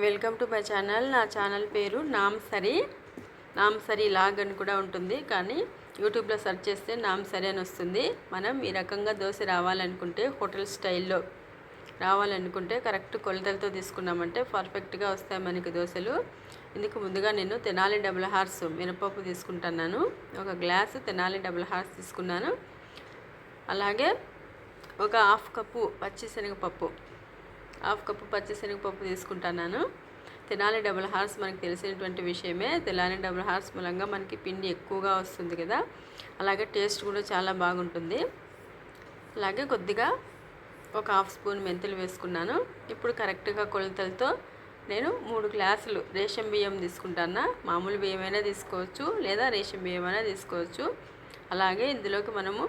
Welcome to my channel. నా channel పేరు నామ్ సరి నామ్ సరి లాగ్ అని కూడా ఉంటుంది కానీ యూట్యూబ్లో సెర్చ్ చేస్తే నామ్ సరి అని వస్తుంది. మనం ఈ రకంగా దోశ రావాలనుకుంటే హోటల్ స్టైల్లో రావాలనుకుంటే కరెక్ట్ కొలతలతో తీసుకున్నామంటే పర్ఫెక్ట్గా వస్తాయి మనకి దోశలు. ఇందుకు ముందుగా నేను తెనాలి డబుల్ హార్స్ మినపప్పు తీసుకుంటున్నాను. ఒక గ్లాసు తెనాలి డబుల్ హార్స్ తీసుకున్నాను. అలాగే ఒక హాఫ్ కప్పు పచ్చిశనగపప్పు హాఫ్ కప్పు పచ్చిశనగపప్పు తీసుకుంటున్నాను. తెనాలి డబుల్ హార్స్ మనకు తెలిసినటువంటి విషయమే. తెనాలి డబుల్ హార్స్ మూలంగా మనకి పిండి ఎక్కువగా వస్తుంది కదా. అలాగే టేస్ట్ కూడా చాలా బాగుంటుంది. అలాగే కొద్దిగా ఒక హాఫ్ స్పూన్ మెంతులు వేసుకున్నాను. ఇప్పుడు కరెక్ట్గా కొలతలతో నేను మూడు గ్లాసులు రేషన్ బియ్యం తీసుకుంటాను మామూలు బియ్యమైనా తీసుకోవచ్చు లేదా రేషన్ బియ్యమైనా తీసుకోవచ్చు. అలాగే ఇందులోకి మనము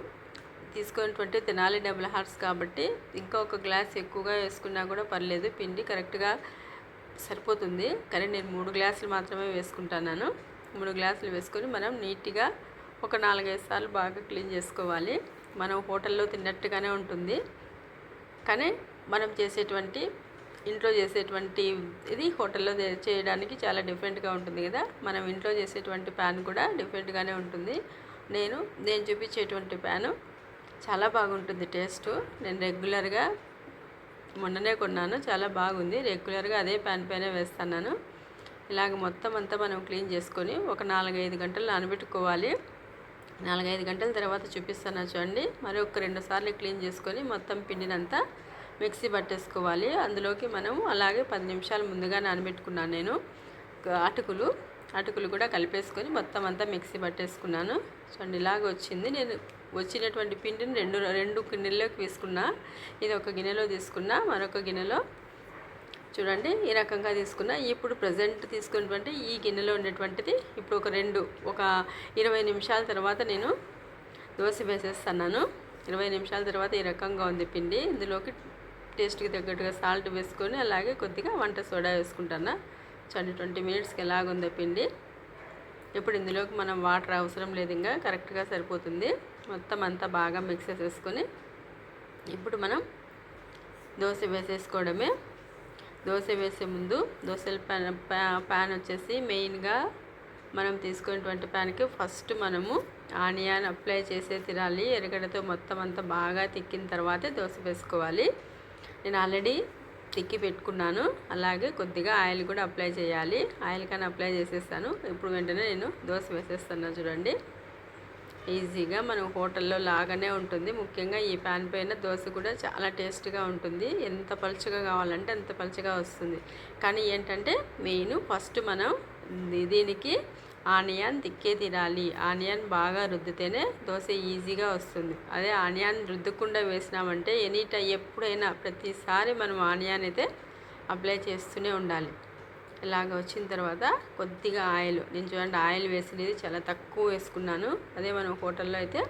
తీసుకున్నటువంటి తినాలి డబుల్ హార్స్ కాబట్టి ఇంకా ఒక గ్లాస్ ఎక్కువగా వేసుకున్నా కూడా పర్లేదు. పిండి కరెక్ట్గా సరిపోతుంది. కానీ నేను మూడు గ్లాసులు మాత్రమే వేసుకుంటున్నాను. మూడు గ్లాసులు వేసుకొని మనం నీట్గా ఒక నాలుగైదు సార్లు బాగా క్లీన్ చేసుకోవాలి. మనం హోటల్లో తిన్నట్టుగానే ఉంటుంది. కానీ మనం చేసేటువంటి ఇంట్లో చేసేటువంటి ఇది హోటల్లో చేయడానికి చాలా డిఫరెంట్గా ఉంటుంది కదా. మనం ఇంట్లో చేసేటువంటి ప్యాన్ కూడా డిఫరెంట్గానే ఉంటుంది. నేను నేను చూపించేటువంటి ప్యాను చాలా బాగుంటుంది టేస్ట్. నేను రెగ్యులర్గా మొన్ననే కొన్నాను. చాలా బాగుంది. రెగ్యులర్గా అదే ప్యాన్ పైన వేస్తున్నాను. ఇలాగ మొత్తం అంతా మనం క్లీన్ చేసుకొని ఒక నాలుగైదు గంటలు నానబెట్టుకోవాలి. నాలుగైదు గంటల తర్వాత చూపిస్తాను చూడండి. మరి ఒక రెండు సార్లు క్లీన్ చేసుకొని మొత్తం పిండినంతా మిక్సీ పట్టేసుకోవాలి. అందులోకి మనం అలాగే పది నిమిషాలు ముందుగా నానబెట్టుకున్నాను నేను. అటుకులు. అటుకులు కూడా కలిపేసుకొని మొత్తం అంతా మిక్సీ పట్టేసుకున్నాను. చూడండి ఇలాగ వచ్చింది. నేను వచ్చినటువంటి పిండిని రెండు రెండు గిన్నెల్లోకి వేసుకున్నా ఇది ఒక గిన్నెలో తీసుకున్నా మరొక గిన్నెలో. చూడండి ఈ రకంగా తీసుకున్న. ఇప్పుడు ప్రజెంట్ తీసుకున్నటువంటి ఈ గిన్నెలో ఉండేటువంటిది ఇప్పుడు ఒక రెండు ఒక ఇరవై నిమిషాల తర్వాత నేను దోశ వేసేస్తున్నాను. ఇరవై నిమిషాల తర్వాత ఈ రకంగా ఉంది పిండి. ఇందులోకి టేస్ట్కి తగ్గట్టుగా సాల్ట్ వేసుకొని అలాగే కొద్దిగా వంట సోడా వేసుకుంటాను చూడండి ట్వంటీ మినిట్స్కి ఎలాగుందో పిండి. ఇప్పుడు ఇందులోకి మనం వాటర్ అవసరం లేదు ఇంకా కరెక్ట్గా సరిపోతుంది. మొత్తం అంతా బాగా మిక్స్ చేసేసుకొని ఇప్పుడు మనం దోశ వేసేసుకోవడమే. దోశ వేసే ముందు దోశల ప్యాన్ ప్యాన్ వచ్చేసి మెయిన్గా మనం తీసుకున్నటువంటి ప్యాన్కి ఫస్ట్ మనము ఆనియన్ అప్లై చేసే తినాలి. ఎరగడతో మొత్తం అంతా బాగా తిక్కిన తర్వాతే దోశ వేసుకోవాలి. నేను ఆల్రెడీ తిక్కి పెట్టుకున్నాను. అలాగే కొద్దిగా ఆయిల్ కూడా అప్లై చేయాలి. ఆయిల్ కానీ అప్లై చేసేస్తాను. ఇప్పుడు వెంటనే నేను దోశ వేసేస్తాను చూడండి. ఈజీగా మనం హోటల్లో లాగానే ఉంటుంది. ముఖ్యంగా ఈ ప్యాన్ పైన దోశ కూడా చాలా టేస్ట్గా ఉంటుంది. ఎంత పలుచగా కావాలంటే అంత పలుచగా వస్తుంది. కానీ ఏంటంటే మెయిన్ ఫస్ట్ మనం దీనికి ఆనియన్ తిక్కే తినాలి. ఆనియన్ బాగా రుద్దితేనే దోశ ఈజీగా వస్తుంది. అదే ఆనియన్ రుద్దకుండా వేసినామంటే ఎనీ టైం ఎప్పుడైనా ప్రతిసారి మనం ఆనియన్ అయితే అప్లై చేస్తూనే ఉండాలి. ఇలాగ వచ్చిన తర్వాత కొద్దిగా ఆయిల్ నేను చూడండి ఆయిల్ వేసినది చాలా తక్కువ వేసుకున్నాను. అదే మనం హోటల్లో అయితే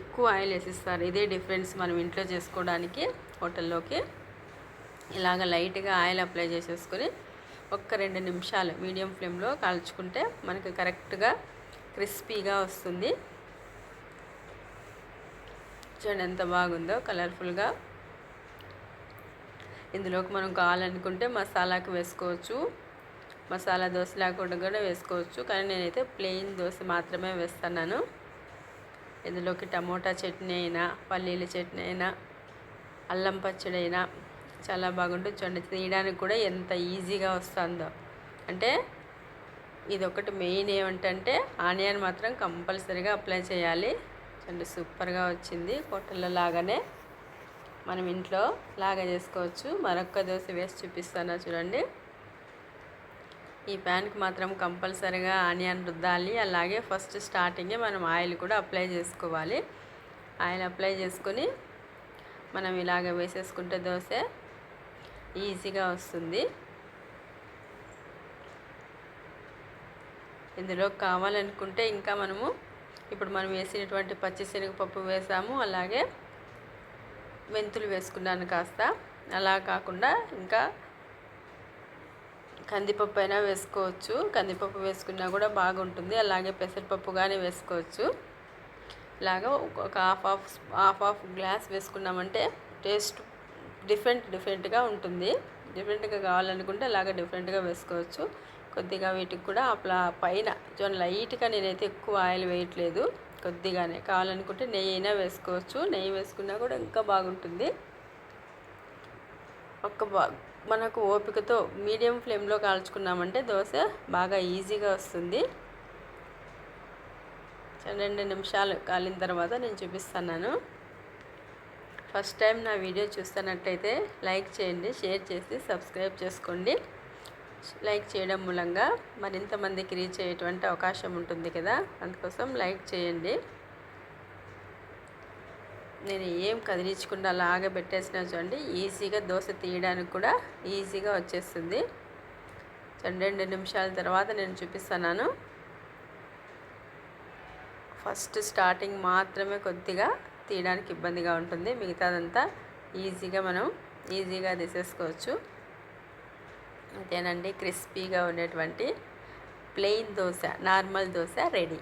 ఎక్కువ ఆయిల్ వేసిస్తారు. ఇదే డిఫరెన్స్ మనం ఇంట్లో చేసుకోవడానికి హోటల్లోకి. ఇలాగ లైట్గా ఆయిల్ అప్లై చేసేసుకొని ఒక్క రెండు నిమిషాలు మీడియం ఫ్లేమ్లో కాల్చుకుంటే మనకి కరెక్ట్గా క్రిస్పీగా వస్తుంది. చూడండి ఎంత బాగుందో కలర్ఫుల్గా. ఇందులోకి మనం కావాలనుకుంటే మసాలాకి వేసుకోవచ్చు. మసాలా దోశ లేకుండా కూడా వేసుకోవచ్చు. కానీ నేనైతే ప్లెయిన్ దోశ మాత్రమే వేస్తున్నాను. ఇందులోకి టమోటా చట్నీ అయినా పల్లీల చట్నీ అయినా అల్లం పచ్చడి అయినా చాలా బాగుంటుంది చూడండి. తీయడానికి కూడా ఎంత ఈజీగా వస్తుందో. అంటే ఇది ఒకటి మెయిన్ ఏమిటంటే ఆనియన్ మాత్రం కంపల్సరీగా అప్లై చేయాలి. చూడండి సూపర్గా వచ్చింది హోటల్లో లాగానే. మనం ఇంట్లో లాగా చేసుకోవచ్చు. మరొక్క దోశ వేసి చూపిస్తాను చూడండి. ఈ ప్యాన్కి మాత్రం కంపల్సరీగా ఆనియన్ రుద్దాలి. అలాగే ఫస్ట్ స్టార్టింగే మనం ఆయిల్ కూడా అప్లై చేసుకోవాలి. ఆయిల్ అప్లై చేసుకొని మనం ఇలాగ వేసేసుకుంటే దోశ ఈజీగా వస్తుంది. ఇందులో కావాలనుకుంటే ఇంకా మనము ఇప్పుడు మనం వేసినటువంటి పచ్చిశనగపప్పు వేసాము. అలాగే మెంతులు వేసుకున్నాను కాస్త. అలా కాకుండా ఇంకా కందిపప్పు అయినా వేసుకోవచ్చు. కందిపప్పు వేసుకున్నా కూడా బాగుంటుంది. అలాగే పెసరపప్పు కానీ వేసుకోవచ్చు. ఇలాగ ఒక half half half half glass వేసుకున్నామంటే taste different డిఫరెంట్గా ఉంటుంది. డిఫరెంట్గా కావాలనుకుంటే అలాగ డిఫరెంట్గా వేసుకోవచ్చు. కొద్దిగా వీటికి కూడా అట్లా పైన చూడండి లైట్గా నేనైతే ఎక్కువ ఆయిల్ వేయట్లేదు. కొద్దిగానే కావాలనుకుంటే నెయ్యి అయినా వేసుకోవచ్చు. నెయ్యి వేసుకున్నా కూడా ఇంకా బాగుంటుంది. ఒక్క బా మనకు ఓపికతో మీడియం ఫ్లేమ్లో కాల్చుకున్నామంటే దోశ బాగా ఈజీగా వస్తుంది. రెండు నిమిషాలు కాలిన తర్వాత నేను చూపిస్తున్నాను. ఫస్ట్ టైం నా వీడియో చూస్తున్నట్టయితే లైక్ చేయండి షేర్ చేసి సబ్స్క్రైబ్ చేసుకోండి. లైక్ చేయడం మూలంగా మరింత మందికి రీచ్ అయ్యేటువంటి అవకాశం ఉంటుంది కదా అందుకోసం లైక్ చేయండి. నేను ఏం కదిలించకుండా అలాగే పెట్టేసిన చూడండి ఈజీగా దోశ తీయడానికి కూడా ఈజీగా వచ్చేస్తుంది. చూడండి రెండు నిమిషాల తర్వాత నేను చూపిస్తున్నాను. ఫస్ట్ స్టార్టింగ్ మాత్రమే కొద్దిగా తీయడానికి ఇబ్బందిగా ఉంటుంది. మిగతాదంతా ఈజీగా మనం ఈజీగా తీసేసుకోవచ్చు. అంతేనండి క్రిస్పీగా ఉండేటువంటి plain dosa normal dosa ready.